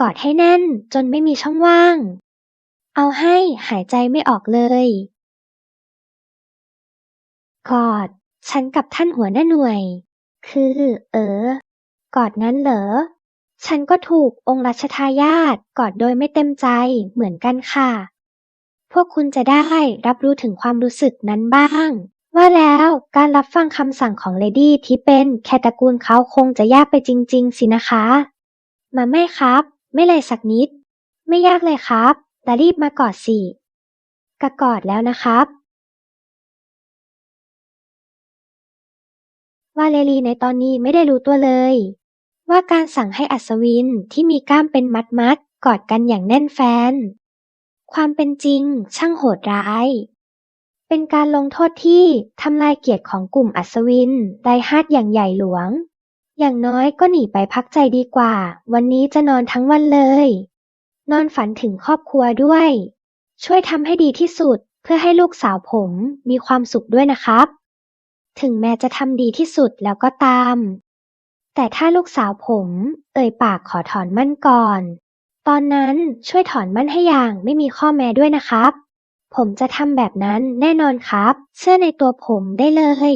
กอดให้แน่นจนไม่มีช่องว่าง เอาให้หายใจไม่ออกเลย กอด ฉันกับท่านหัวหน้าหน่วย คือ เออ กอดงั้นเหรอ ฉันก็ถูกองค์รัชทายาทกอดโดยไม่เต็มใจเหมือนกันค่ะ พวกคุณจะได้รับรู้ถึงความรู้สึกนั้นบ้างว่าแล้วการรับฟังคำสั่งของเลดี้ที่เป็นแคตระกูลเขาคงจะยากไปจริง ๆ สินะคะ มาไม่ครับ ไม่เลยสักนิด ไม่ยากเลยครับ แต่รีบมากอดสิกะกอดแล้วนะครับว่าเลลีในตอนนี้ไม่ได้รู้ตัวเลย ว่าการสั่งให้อัศวินที่มีกล้ามเป็นมัดๆกอดกันอย่างแน่นแฟน ความเป็นจริงช่างโหดร้าย เป็นการลงโทษที่ทำลายเกียรติของกลุ่มอัศวินไดฮาร์ดอย่างใหญ่หลวง อย่างน้อยก็หนีไปพักใจดีกว่า วันนี้จะนอนทั้งวันเลย นอนฝันถึงครอบครัวด้วย ช่วยทำให้ดีที่สุดเพื่อให้ลูกสาวผมมีความสุขด้วยนะครับ ถึงแม้จะทำดีที่สุดแล้วก็ตาม แต่ถ้าลูกสาวผม เอ่ยปากขอถอนมั่นก่อน ตอนนั้นช่วยถอนมั่นให้อย่างไม่มีข้อแม้ด้วยนะครับ ผมจะทำแบบนั้นแน่นอนครับ เชื่อในตัวผมได้เลย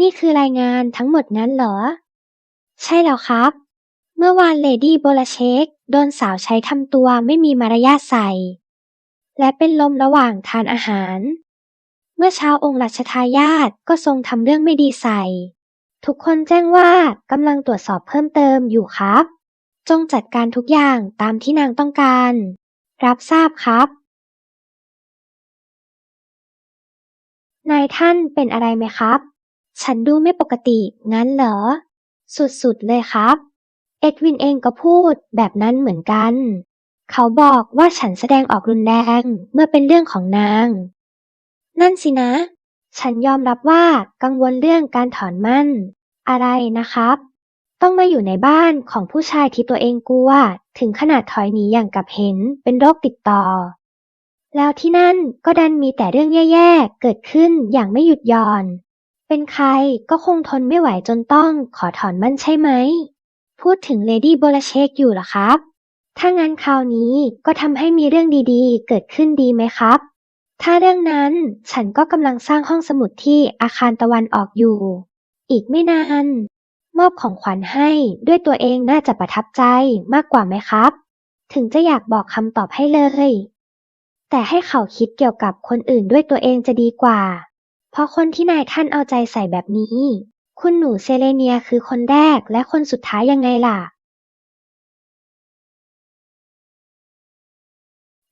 นี่คือรายงานทั้งหมดนั้นเหรอ ใช่แล้วครับ เมื่อวานเลดี้โบลาเชกโดนสาวใช้ทำตัวไม่มีมารยาทใส่ และเป็นลมระหว่างทานอาหาร เมื่อเช้าองค์รัชทายาทก็ทรงทำเรื่องไม่ดีใส่ ทุกคนแจ้งว่ากำลังตรวจสอบเพิ่มเติมอยู่ครับ จงจัดการทุกอย่างตามที่นางต้องการ รับทราบครับนายท่านเป็นอะไรไหมครับ ฉันดูไม่ปกติงั้นเหรอ สุดๆเลยครับ เอ็ดวินเองก็พูดแบบนั้นเหมือนกัน เขาบอกว่าฉันแสดงออกรุนแรงเมื่อเป็นเรื่องของนาง นั่นสินะ ฉันยอมรับว่ากังวลเรื่องการถอนมั่น อะไรนะครับ ต้องมาอยู่ในบ้านของผู้ชายที่ตัวเองกลัว ถึงขนาดถอยหนีอย่างกับเห็นเป็นโรคติดต่อแล้วที่นั่นก็ดันมีแต่เรื่องแย่ ๆ เกิดขึ้นอย่างไม่หยุดหย่อน เป็นใครก็คงทนไม่ไหวจนต้องขอถอนมั่นใช่ไหม พูดถึงเลดี้โบลาเชกอยู่หรอครับ ถ้างั้นคราวนี้ก็ทำให้มีเรื่องดีๆ เกิดขึ้นดีไหมครับ ถ้าเรื่องนั้นฉันก็กำลังสร้างห้องสมุดที่อาคารตะวันออกอยู่ อีกไม่นานมอบของขวัญให้ด้วยตัวเองน่าจะประทับใจมากกว่าไหมครับ ถึงจะอยากบอกคำตอบให้เลย แต่ให้เขาคิดเกี่ยวกับคนอื่นด้วยตัวเองจะดีกว่า เพราะคนที่นายท่านเอาใจใส่แบบนี้ คุณหนูเซเลเนียคือคนแรกและคนสุดท้ายยังไงล่ะ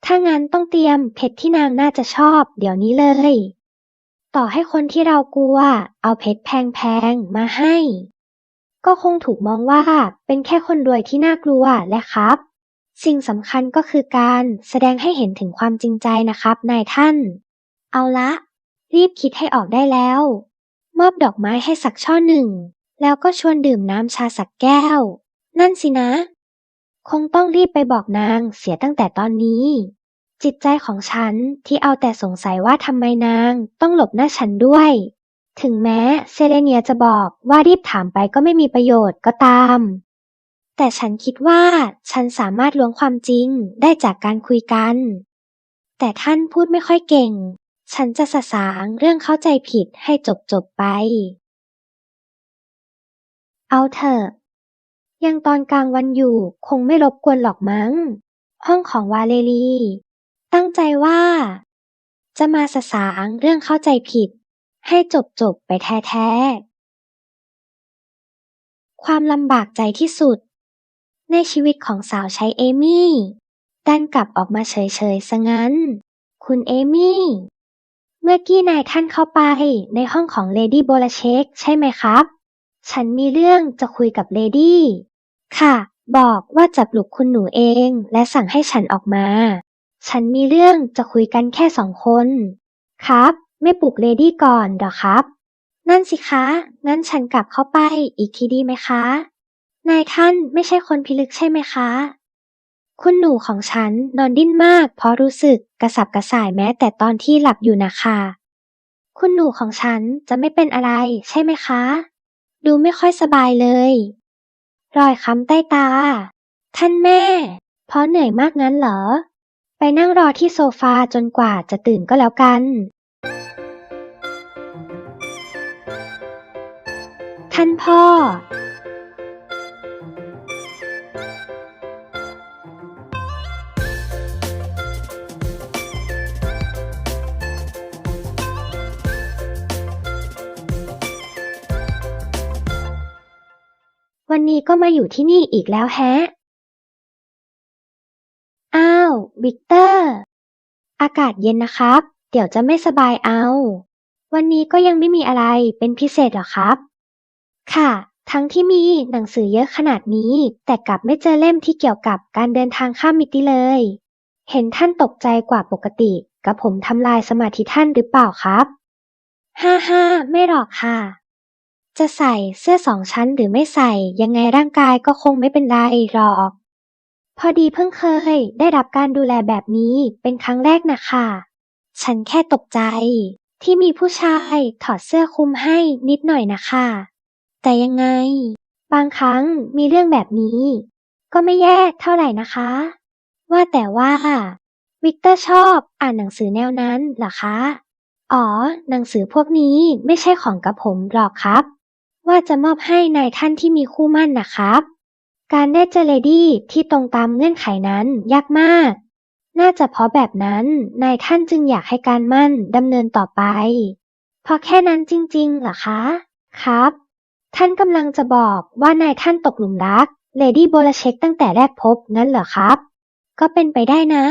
ถ้างั้นต้องเตรียมเพชรที่นางน่าจะชอบ เดี๋ยวนี้เลย ต่อให้คนที่เรากลัว เอาเพชรแพงๆมาให้ ก็คงถูกมองว่าเป็นแค่คนรวยที่น่ากลัวและครับ สิ่งสำคัญก็คือการแสดงให้เห็นถึงความจริงใจนะครับนายท่าน เอาละ รีบคิดให้ออกได้แล้ว มอบดอกไม้ให้สักช่อหนึ่ง แล้วก็ชวนดื่มน้ำชาสักแก้ว นั่นสินะ คงต้องรีบไปบอกนางเสียตั้งแต่ตอนนี้ จิตใจของฉันที่เอาแต่สงสัยว่าทำไมนางต้องหลบหน้าฉันด้วย ถึงแม้เซเลเนียจะบอกว่ารีบถามไปก็ไม่มีประโยชน์ก็ตาม แต่ฉันคิดว่าฉันสามารถล้วงความจริงได้จากการคุยกันแต่ท่านพูดไม่ค่อยเก่ง ฉันจะสะสางเรื่องเข้าใจผิดให้จบจบไป เอาเถอะ ยังตอนกลางวันอยู่คงไม่รบกวนหรอกมั้ง ห้องของวาเลรีตั้งใจว่า จะมาสะสางเรื่องเข้าใจผิด ให้จบจบไปแท้ๆ ความลำบากใจที่สุด ในชีวิตของสาวใช้เอมี่ดันกลับออกมาเฉยๆซะงั้น คุณเอมี่ เมื่อกี้นายท่านเข้าไปในห้องของเลดี้โบลาเชกใช่ไหมครับ ฉันมีเรื่องจะคุยกับเลดี้ ค่ะ บอกว่าจะปลุกคุณหนูเองและสั่งให้ฉันออกมา ฉันมีเรื่องจะคุยกันแค่สองคน ครับ ไม่ปลุกเลดี้ก่อนเหรอครับ นั่นสิคะ งั้นฉันกลับเข้าไปอีกทีดีไหมคะ นายท่านไม่ใช่คนพิลึกใช่ไหมคะ คุณหนูของฉันนอนดิ้นมาก เพราะรู้สึกกระสับกระส่ายแม้แต่ตอนที่หลับอยู่นะคะ คุณหนูของฉันจะไม่เป็นอะไร ใช่ไหมคะ ดูไม่ค่อยสบายเลย รอยค้ำใต้ตา ท่านแม่ เพราะเหนื่อยมากงั้นเหรอ ไปนั่งรอที่โซฟาจนกว่าจะตื่นก็แล้วกัน ท่านพ่อ วันนี้ก็มาอยู่ที่นี่อีกแล้วแฮะ อ้าว วิกเตอร์ อากาศเย็นนะครับ เดี๋ยวจะไม่สบายเอา วันนี้ก็ยังไม่มีอะไรเป็นพิเศษหรอครับ ค่ะ ทั้งที่มีหนังสือเยอะขนาดนี้ แต่กลับไม่เจอเล่มที่เกี่ยวกับการเดินทางข้ามมิติเลย เห็นท่านตกใจกว่าปกติกับผมทำลายสมาธิท่านหรือเปล่าครับ ฮ่าฮ่าไม่หรอกค่ะ จะใส่เสื้อสองชั้นหรือไม่ใส่ยังไงร่างกายก็คงไม่เป็นไรหรอก พอดีเพิ่งเคยได้รับการดูแลแบบนี้เป็นครั้งแรกนะคะฉันแค่ตกใจ ที่มีผู้ชายถอดเสื้อคลุมให้นิดหน่อยนะคะ แต่ยังไง บางครั้งมีเรื่องแบบนี้ ก็ไม่แย่เท่าไหร่นะคะ ว่าแต่ว่า วิกเตอร์ชอบอ่านหนังสือแนวนั้นเหรอคะ อ๋อ หนังสือพวกนี้ไม่ใช่ของกับผมหรอกครับ ว่าจะมอบให้นายท่านที่มีคู่มั่นนะครับ การได้เจอเลดี้ที่ตรงตามเงื่อนไขนั้นยากมาก น่าจะเพราะแบบนั้นนายท่านจึงอยากให้การมั่นดำเนินต่อไปเพราะแค่นั้นจริงๆเหรอคะ ครับ ท่านกำลังจะบอกว่านายท่านตกหลุมรักเลดี้โบลเช็คตั้งแต่แรกพบงั้นเหรอครับ ก็เป็นไปได้นะ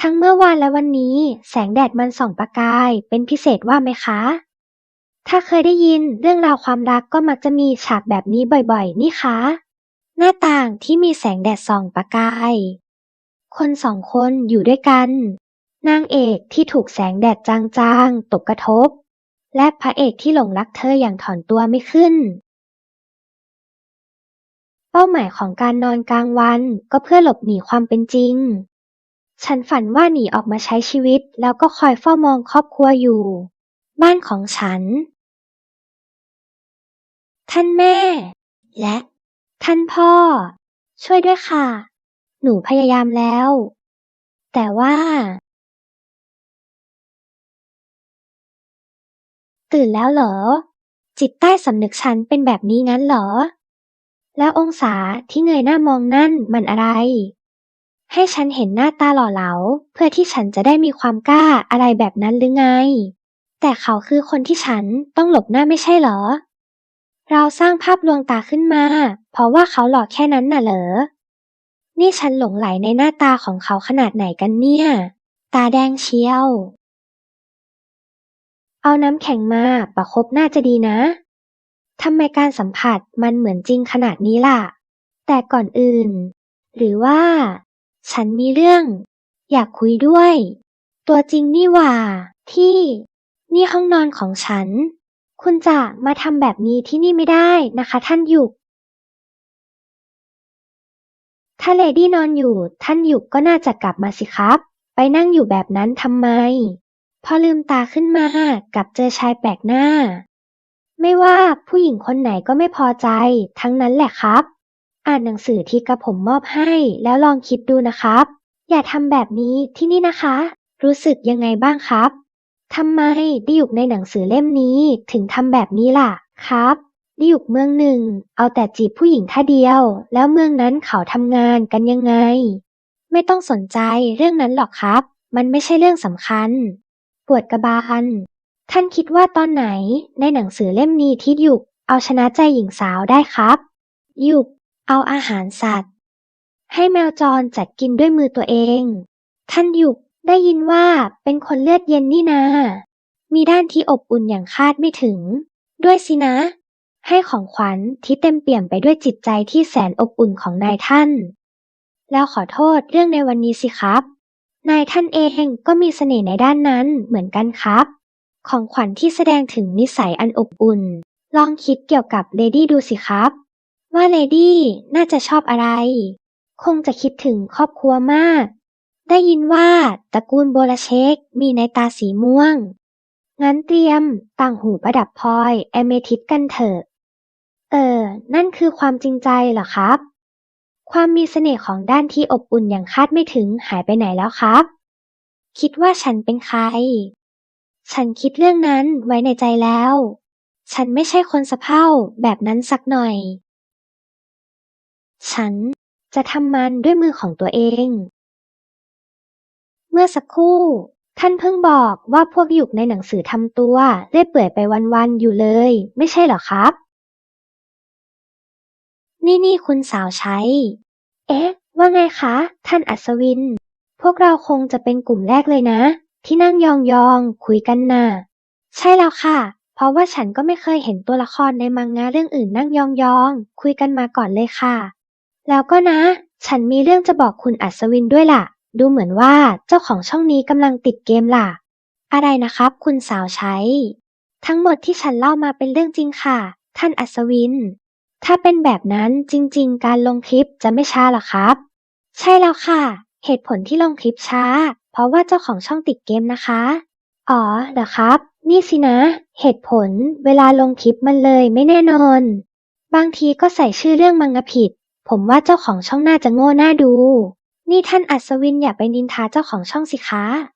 ทั้งเมื่อวานและวันนี้ แสงแดดมันส่องประกาย เป็นพิเศษว่าไหมคะ ถ้าเคยได้ยินเรื่องราวความรักก็มักจะมีฉากแบบนี้บ่อยๆ นี่คะ หน้าต่างที่มีแสงแดดส่องประกาย คนสองคนอยู่ด้วยกัน นางเอกที่ถูกแสงแดดจางๆ ตกกระทบ และพระเอกที่หลงรักเธออย่างถอนตัวไม่ขึ้น เป้าหมายของการนอนกลางวันก็เพื่อหลบหนีความเป็นจริง ฉันฝันว่าหนีออกมาใช้ชีวิตแล้วก็คอยเฝ้ามองครอบครัวอยู่บ้านของฉัน ท่านแม่ และท่านพ่อ ช่วยด้วยค่ะ หนูพยายามแล้ว แต่ว่า ตื่นแล้วเหรอ จิตใต้สำนึกฉันเป็นแบบนี้งั้นเหรอ แล้วองศาที่เงยหน้ามองนั่นมันอะไร ให้ฉันเห็นหน้าตาหล่อเหลา เพื่อที่ฉันจะได้มีความกล้าอะไรแบบนั้นหรือไง แต่เขาคือคนที่ฉันต้องหลบหน้าไม่ใช่เหรอ เราสร้างภาพลวงตาขึ้นมา เพราะว่าเขาหล่อแค่นั้นน่ะเหรอ นี่ฉันหลงไหลในหน้าตาของเขาขนาดไหนกันเนี่ย ตาแดงเชียว เอาน้ำแข็งมาประคบหน้าจะดีนะ ทำไมการสัมผัสมันเหมือนจริงขนาดนี้ล่ะ แต่ก่อนอื่น หรือว่า ฉันมีเรื่อง อยากคุยด้วย ตัวจริงนี่ว่า ที่ นี่ห้องนอนของฉัน คุณจะมาทำแบบนี้ที่นี่ไม่ได้นะคะท่านหยุก ถ้าเลดี้นอนอยู่ ท่านหยุกก็น่าจะกลับมาสิครับ ไปนั่งอยู่แบบนั้นทำไม พอลืมตาขึ้นมากลับเจอชายแปลกหน้า ไม่ว่าผู้หญิงคนไหนก็ไม่พอใจ ทั้งนั้นแหละครับ อ่านหนังสือที่กระผมมอบให้ แล้วลองคิดดูนะครับ อย่าทำแบบนี้ที่นี่นะคะ รู้สึกยังไงบ้างครับ ทำไมดิยุกในหนังสือเล่มนี้ถึงทำแบบนี้ล่ะครับดิยุกเมืองหนึ่ง เอาแต่จีบผู้หญิงท่าเดียว แล้วเมืองนั้นเขาทำงานกันยังไง ไม่ต้องสนใจเรื่องนั้นหรอกครับ มันไม่ใช่เรื่องสำคัญ ปวดกระบาล ท่านคิดว่าตอนไหนในหนังสือเล่มนี้ที่ยุกเอาชนะใจหญิงสาวได้ครับยุกเอาอาหารสัตว์ ให้แมวจรจัดกินด้วยมือตัวเอง ท่านยุก ได้ยินว่าเป็นคนเลือดเย็นนี่นา มีด้านที่อบอุ่นอย่างคาดไม่ถึง ด้วยสินะ ให้ของขวัญที่เต็มเปี่ยมไปด้วยจิตใจที่แสนอบอุ่นของนายท่าน แล้วขอโทษเรื่องในวันนี้สิครับ นายท่านเองก็มีเสน่ห์ในด้านนั้นเหมือนกันครับ ของขวัญที่แสดงถึงนิสัยอันอบอุ่น ลองคิดเกี่ยวกับเลดี้ดูสิครับ ว่าเลดี้น่าจะชอบอะไร คงจะคิดถึงครอบครัวมาก ได้ยินว่าตระกูลโบลาเชกมีในตาสีม่วง งั้นเตรียมต่างหูประดับพลอยแอเมทิสกันเถอะ เออ นั่นคือความจริงใจเหรอครับ ความมีเสน่ห์ของด้านที่อบอุ่นอย่างคาดไม่ถึงหายไปไหนแล้วครับ คิดว่าฉันเป็นใคร ฉันคิดเรื่องนั้นไว้ในใจแล้ว ฉันไม่ใช่คนสะเพร่าแบบนั้นสักหน่อย ฉันจะทำมันด้วยมือของตัวเอง เมื่อสักครู่ ท่านเพิ่งบอกว่าพวกหยุกในหนังสือทำตัวเรื่อยเปื่อยไปวันๆอยู่เลย ไม่ใช่เหรอครับ นี่นี่คุณสาวใช้ เอ๊ะ ว่าไงคะ ท่านอัศวิน พวกเราคงจะเป็นกลุ่มแรกเลยนะ ที่นั่งยองๆคุยกันน่ะ ใช่แล้วค่ะ เพราะว่าฉันก็ไม่เคยเห็นตัวละครในมังงะเรื่องอื่นนั่งยองๆคุยกันมาก่อนเลยค่ะ แล้วก็นะ ฉันมีเรื่องจะบอกคุณอัศวินด้วยล่ะ ดูเหมือนว่าเจ้าของช่องนี้กำลังติดเกมล่ะ อะไรนะครับคุณสาวใช้ ทั้งหมดที่ฉันเล่ามาเป็นเรื่องจริงค่ะ ท่านอัศวิน ถ้าเป็นแบบนั้นจริง ๆ การลงคลิปจะไม่ช้าหรอครับ ใช่แล้วค่ะ เหตุผลที่ลงคลิปช้า เพราะว่าเจ้าของช่องติดเกมนะคะ อ๋อเหรอครับ นี่สินะ เหตุผลเวลาลงคลิปมันเลยไม่แน่นอน บางทีก็ใส่ชื่อเรื่องมังงะผิด ผมว่าเจ้าของช่องน่าจะโง่หน่าดู นี่ท่านอัศวินอย่าไปนินทาเจ้าของช่องสิคะ